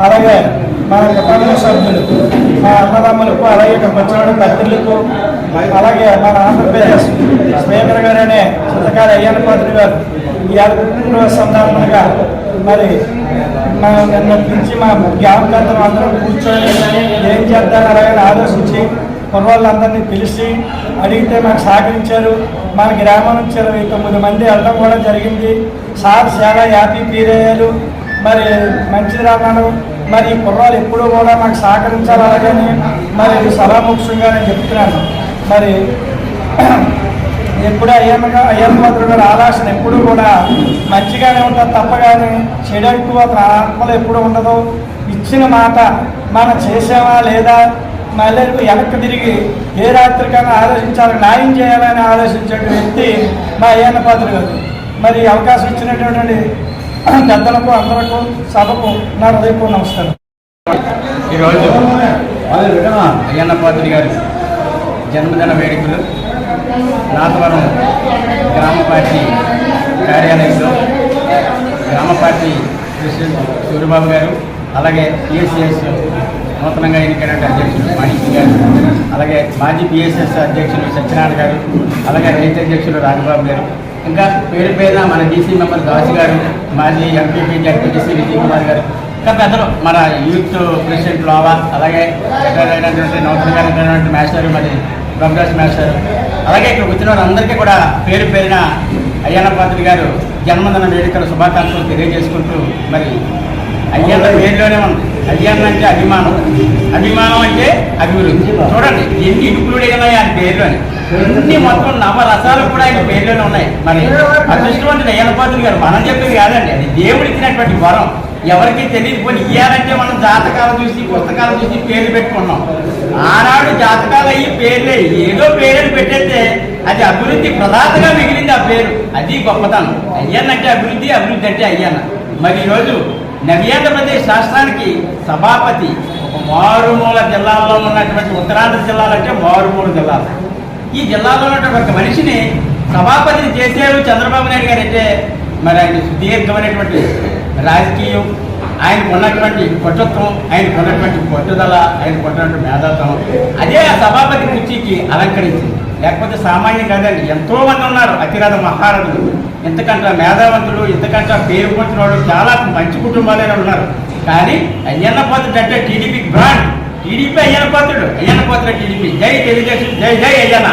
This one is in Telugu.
అలాగే మన కుటుంబ సభ్యులు మా అన్నదమ్ములకు అలాగే ఇక్కడ వచ్చిన అలాగే మన ఆంధ్రప్రదేశ్ స్పీకర్ గారనే అనే అయ్యన్న పాత్రి గారు ఈ పుట్టినరోజు సందర్భంగా మరి నిన్న నుంచి మా జ్ఞాపకాంతరం అందరం కూర్చొని ఏం చేద్దాం అలాగని ఆలోచించి కుర్రోళ్ళందరినీ పిలిచి అడిగితే మాకు సహకరించారు. మన గ్రామం నుంచి ఇరవై తొమ్మిది మంది వెళ్ళడం కూడా జరిగింది. సార్ చాలా హ్యాపీ ఫీల్ అయ్యారు మరి మంచిది రాను మరి ఈ కుర్రాలు ఎప్పుడూ కూడా మాకు సహకరించాలి అలాగని మరి సభాముఖంగా నేను చెప్తున్నాను. మరి ఎప్పుడు అయ్యమ్మగా అయ్యమ్మ మాత్రం గారు ఆలోచన ఎప్పుడు కూడా మంచిగానే ఉంటుంది తప్ప కానీ చెడు అతని ఆత్మలో ఎప్పుడు ఉండదు. ఇచ్చిన మాట మనం చేసామా లేదా మళ్ళీ వెనక్కి తిరిగి ఏ రాత్రికైనా ఆలోచించాలి న్యాయం చేయాలని ఆలోచించే వ్యక్తి మా అయ్యన్న పాత్ర గారు. మరి అవకాశం ఇచ్చినటువంటి పెద్దలకు అందరకు సభకు నా హృదయపూర్వ నమస్కారం. ఈరోజు అయ్యన్న పాత్రి గారి జన్మదిన వేడుకలు. నాతవరం గ్రామ పార్టీ కార్యాలయంలో గ్రామ పార్టీ ప్రెసిడెంట్ సూర్యబాబు గారు అలాగే పిఎస్సిఎస్ నూతనంగా ఎన్నికైన అధ్యక్షులు మాణిక్య గారు అలాగే మాజీ పిఎస్ఎస్ అధ్యక్షులు సత్యనారాయణ గారు అలాగే రైతు అధ్యక్షులు రాఘబాబు గారు. ఇంకా పేరు పేరున మన డీసీ మెంబర్ దాసి గారు మాజీ ఎంపీపీ జడ్పీటీసీ విజయ్ కుమార్ గారు. ఇంకా పెద్దలు మన యూత్ ప్రెసిడెంట్ లోవా అలాగే రిటైర్ అయినటువంటి నూతనంగా అయినటువంటి మాస్టర్ మరి బ్రహ్మరాజ్ మాస్టర్. అలాగే ఇక్కడ వచ్చిన వారందరికీ కూడా పేరు పేరిన అయ్యన్న పాత్రి గారు జన్మదిన వేడుకల శుభాకాంక్షలు తెలియజేసుకుంటూ మరి అయ్యన్న పేరులోనే ఉంది. అయ్యన్న అంటే అభిమానం. అభిమానం అంటే అభివృద్ధి. చూడండి ఎన్ని ఇంక్లూడ్ అయినాయి ఆయన పేర్లోని. అన్ని మొత్తం నవరసాలు కూడా ఆయన పేరులోనే ఉన్నాయి. మరి అదృష్టవంతుడు అయ్యన్న గారు మనం చెప్పేది కాదండి. అది దేవుడు ఇచ్చినటువంటి వరం. ఎవరికి తెలియదు. పోనీ ఇయ్యాలంటే మనం జాతకాలు చూసి పుస్తకాలు చూసి పేర్లు పెట్టుకున్నాం ఆనాడు జాతకాలు అయ్యి పేర్లే. ఏదో పేర్లు పెట్టేస్తే అది అభివృద్ధి ప్రధానంగా మిగిలింది ఆ పేరు. అది గొప్పతనం. అయ్యన్నంటే అభివృద్ధి అభివృద్ధి అంటే అయ్యన్న. మరి ఈరోజు నవ్యాంధ్రప్రదేశ్ రాష్ట్రానికి సభాపతి ఒక మారుమూల జిల్లాల్లో ఉన్నటువంటి ఉత్తరాంధ్ర జిల్లాలు అంటే మారుమూల జిల్లాలు. ఈ జిల్లాలో ఉన్నటువంటి ఒక మనిషిని సభాపతిని చేశారు చంద్రబాబు నాయుడు గారు అంటే మరి ఆయన సుదీర్ఘమైనటువంటి రాజకీయం ఆయనకు ఉన్నటువంటి పట్టుత్వం ఆయనకు ఉన్నటువంటి పట్టుదల ఆయనకు ఉన్నటువంటి మేధాత్వం అదే ఆ సభాపతి కుర్చీకి అలంకరించింది. లేకపోతే సామాన్యం కాదండి ఎంతో మంది ఉన్నారు అతిరథ మహారథులు. ఇంతకంటే మేధావంతులు ఇంతకంటే పేరు పొందిన వాళ్ళు చాలా మంచి కుటుంబాలే ఉన్నారు కానీ అయ్యన్న పాత్రుడు అంటే TDP brand. TDP Ayyanna Patrudu. Ayyanna పాత్ర టీడీపీ. జై తెలుగుదేశం జై జై అయ్యన్న.